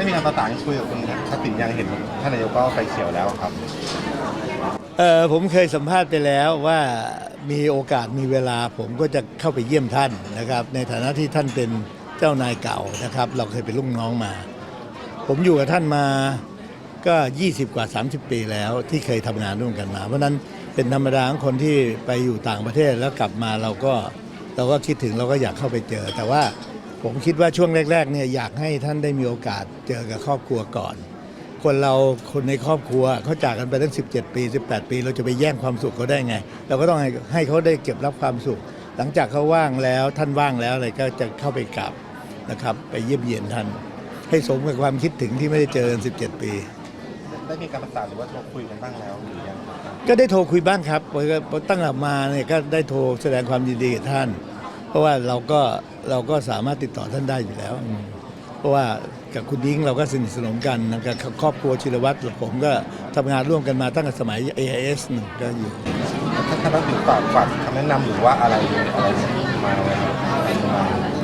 ได้มีการประสานคุยกับคุณทักษิณยังเห็นท่านนายกก็ไฟเขียวแล้วครับเออผมเคยสัมภาษณ์ไปแล้วว่ามีโอกาสมีเวลา ผมก็จะเข้าไปเยี่ยมท่านนะครับ ในฐานะที่ท่านเป็นเจ้านายเก่านะครับ เราเคยเป็นลูกน้องมา ผมอยู่กับท่านมาก็ 20 กว่า 30 ปีแล้วที่เคยทำงานร่วมกันมา เพราะฉะนั้นเป็นธรรมดาของคนที่ไปอยู่ต่างประเทศแล้วกลับมาเราก็เราก็คิดถึงเราก็อยากเข้าไปเจอ แต่ว่า ผมคิดว่าช่วงแรกๆเนี่ยอยากให้ท่านได้มีโอกาสเจอกับครอบครัวก่อน คนเราคนในครอบครัวเขาจากกันไปตั้ง 17 ปี 18 ปี เราจะไปแย่งความสุขเขาได้ไง เราก็ต้องให้ให้เขาได้เก็บรับความสุข หลังจากเขาว่างแล้วท่านว่างแล้วอะไรก็จะเข้าไปกราบนะครับ ไปเยี่ยมเยียนท่าน ให้สมกับความคิดถึงที่ไม่ได้เจอกัน 17 ปี ได้มีการประสานหรือว่าโทรคุยกันบ้างแล้วหรือยัง ก็ได้โทรคุยบ้างครับพอตั้งแต่มาเนี่ยก็ได้โทรแสดงความยินดีกับท่าน เพราะว่าเราก็เราก็สามารถติดต่อท่านได้อยู่แล้วอืมเพราะว่ากับคุณยิ่งเราก็สนิทสนมกันกับครอบครัวชิรวัตรผมก็ทำงานร่วมกันมาตั้งแต่สมัย AIS หนึ่งก็อยู่ท่านท่านทักษิณฝากฝากคำแนะนำหรือว่าอะไรอะไรมาไหมครับมา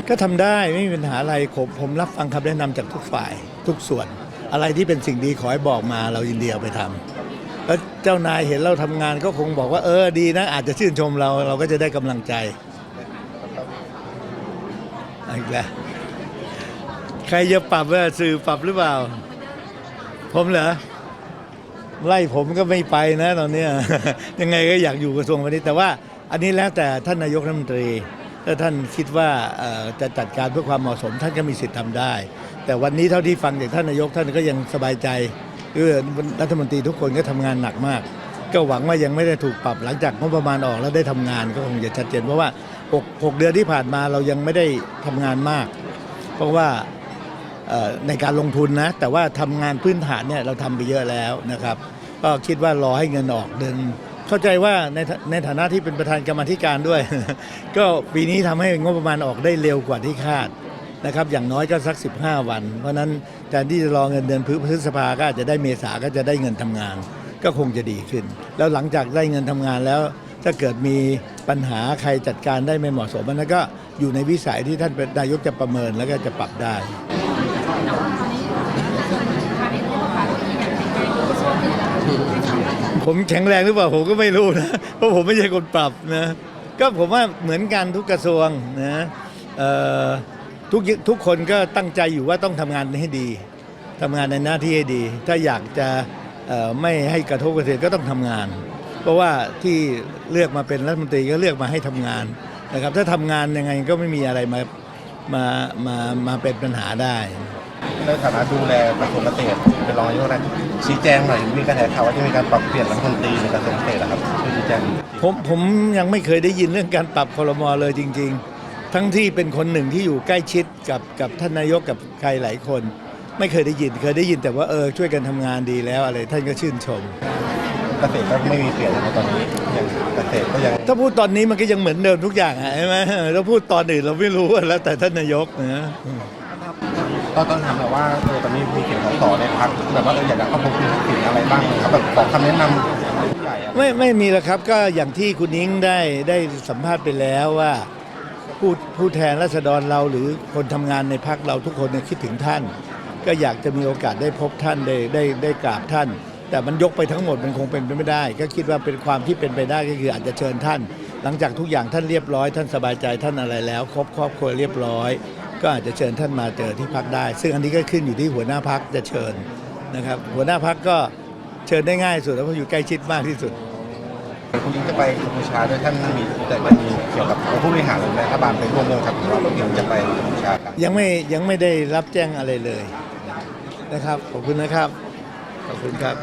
ก็ทำได้ไม่มีปัญหาอะไรผมผมรับฟังคำแนะนำจากทุกฝ่ายทุกส่วน อะไรที่เป็นสิ่งดีขอให้บอกมาเรายินดีเอาไปทำแล้วเจ้านายเห็นเราทำงานก็คงบอกว่าเออดีนะ อาจจะชื่นชมเราเราก็จะได้กำลังใจเอีกแล้วใครจะปรับว่าสื่อปรับหรือเปล่า ผมเหรอไล่ผมก็ไม่ไปนะตอนนี้ ยังไงก็อยากอยู่กระทรวงพาณิชย์แต่ว่าอันนี้แล้วแต่ท่านนายกรัฐมนตรีถ้าท่านคิดว่าจะจัดการเพื่อความเหมาะสม ท่านก็มีสิทธิ์ทำได้ แต่วันนี้เท่าที่ฟังจากท่านนายกท่านก็ยังสบายใจคือรัฐมนตรีทุกคนก็ทำงานหนักมาก ก็หวังว่ายังไม่ได้ถูกปรับหลังจากงบประมาณออกแล้วได้ทำงานก็คงจะชัดเจนเพราะว่า 6 6 เดือนที่ผ่านมาเรายังไม่ได้ทำงานมาก เพราะว่าในการลงทุนนะ แต่ว่าทำงานพื้นฐานเนี่ยเราทำไปเยอะแล้วนะครับ ก็คิดว่ารอให้เงินออกเดือนเข้าใจว่าในในฐานะที่เป็นประธานกรรมธิการด้วย ก็ปีนี้ทำให้งบประมาณออกได้เร็วกว่าที่คาดนะครับอย่างน้อยก็สัก 15 วัน เพราะฉะนั้นแทนที่จะรอเงินเดือนพฤษภาก็อาจจะได้เมษาก็จะได้เงินทำงาน ก็คงจะดีขึ้น แล้วหลังจากได้เงินทำงานแล้ว ถ้าเกิดมีปัญหาใครจัดการได้ไม่เหมาะสมอันนั้นก็อยู่ในวิสัยที่ท่านนายกจะประเมินแล้วก็จะปรับได้ผมแข็งแรงหรือเปล่าผมก็ไม่รู้นะเพราะผมไม่ใช่คนปรับนะก็ผมว่าเหมือนกันทุกกระทรวงนะทุกทุกคนก็ตั้งใจอยู่ว่าต้องทำงานให้ดีทำงานในหน้าที่ให้ดี ถ้าอยากจะไม่ให้กระทบกระเทือนก็ต้องทำงาน เพราะว่าที่เลือกมาเป็นรัฐมนตรีก็เลือกมาให้ทำงานนะครับ ถ้าทำงานยังไงก็ไม่มีอะไรมามามามาเป็นปัญหาได้ในฐานะดูแลกระทรวงเกษตรเป็นรองนายกนะชี้แจงหน่อยมีกระแสข่าวว่าจะมีการปรับเปลี่ยนรัฐมนตรีในกระทรวงเกษตรนะครับช่วยชี้แจงผมผมยังไม่เคยได้ยินเรื่องการปรับคอรมอเลยจริง ๆ ทั้งที่เป็นคนหนึ่งที่อยู่ใกล้ชิดกับกับท่านนายกกับใครหลายคน ไม่เคยได้ยินเคยได้ยินแต่ว่าเออช่วยกันทำงานดีแล้วอะไรท่านก็ชื่นชม เกษตรก็ไม่มีเปลี่ยนในตอนนี้ยังเกษตรก็ยังถ้าพูดตอนนี้มันก็ยังเหมือนเดิมทุกอย่างอะใช่ไหมถ้าพูดตอนอื่นเราไม่รู้อะแล้วแต่ท่านนายกนะก็ต้องถามแบบว่าเออตอนนี้มีเสียงของต่อในพักแบบว่าเอออยากจะเข้าพบคุณทักษิณอะไรบ้างครับแบบขอคำแนะนำผู้ใหญ่อะไม่ไม่มีแล้วครับก็อย่างที่คุณนิ้งได้ได้สัมภาษณ์ไปแล้วว่า ผู้ผู้แทนราษฎรเราหรือคนทำงานในพักเราทุกคนเนี่ยคิดถึงท่าน ก็อยากจะมีโอกาสได้พบท่านได้ได้ได้กราบท่าน แต่มันยกไปทั้งหมดมันคงเป็นไปไม่ได้ ก็คิดว่าเป็นความที่เป็นไปได้ก็คืออาจจะเชิญท่าน หลังจากทุกอย่างท่านเรียบร้อย ท่านสบายใจท่านอะไรแล้ว ครบครอบครัวเรียบร้อย ก็อาจจะเชิญท่านมาเจอที่พักได้ ซึ่งอันนี้ก็ขึ้นอยู่ที่หัวหน้าพักจะเชิญนะครับหัวหน้าพักก็เชิญได้ง่ายสุดแล้วเพราะอยู่ใกล้ชิดมากที่สุดคุณยิงจะไปกัมพูชาด้วยท่านมีแต่จะมีเกี่ยวกับผู้บริหารหรือรัฐบาลไปร่วมด้วยครับหรือว่ายังจะไปกัมพูชายังไม่ยังไม่ได้รับแจ้งอะไรเลยนะครับขอบคุณนะครับ ขอบคุณครับ